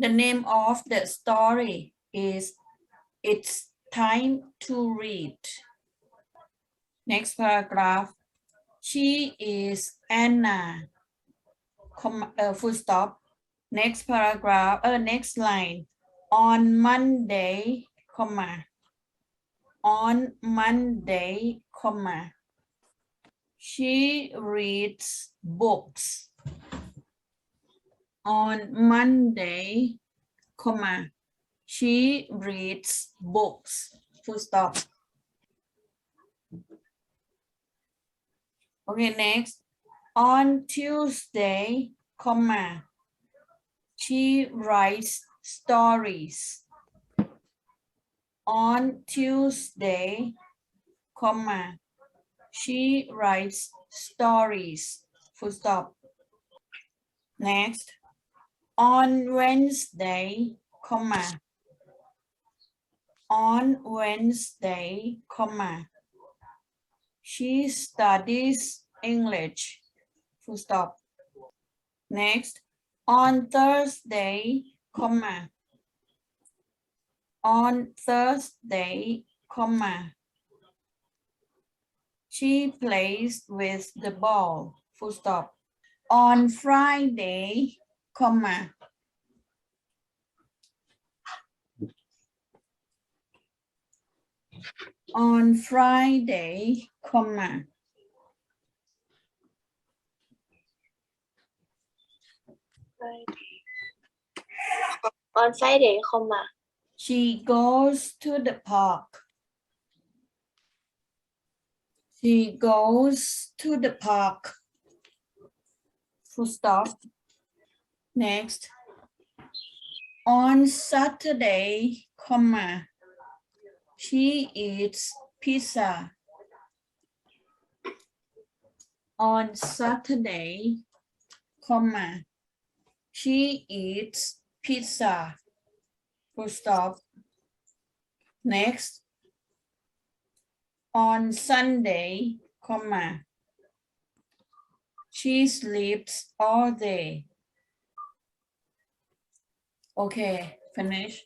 The name of the story is It's Time to Read. Next paragraph. She is Anna. Comma, uh, full stop. Next paragraph, uh, next line. On Monday, comma. On Monday, comma. She reads books. On Monday, comma. She reads books. Full stop. Okay, next. On Tuesday, comma. She writes stories. On Tuesday, comma. She writes stories. Full stop. Next. On Wednesday, comma. On Wednesday, comma. She studies English. Full stop. Next. On Thursday, comma. On Thursday, comma. She plays with the ball. Full stop. On Friday, comma. On Friday, comma. On Friday, comma. She goes to the park. She goes to the park. Full stop. Next. On Saturday, comma. She eats pizza. On Saturday, comma. She eats pizza. Full stop. Next. On Sunday, comma. She sleeps all day. Okay, finish.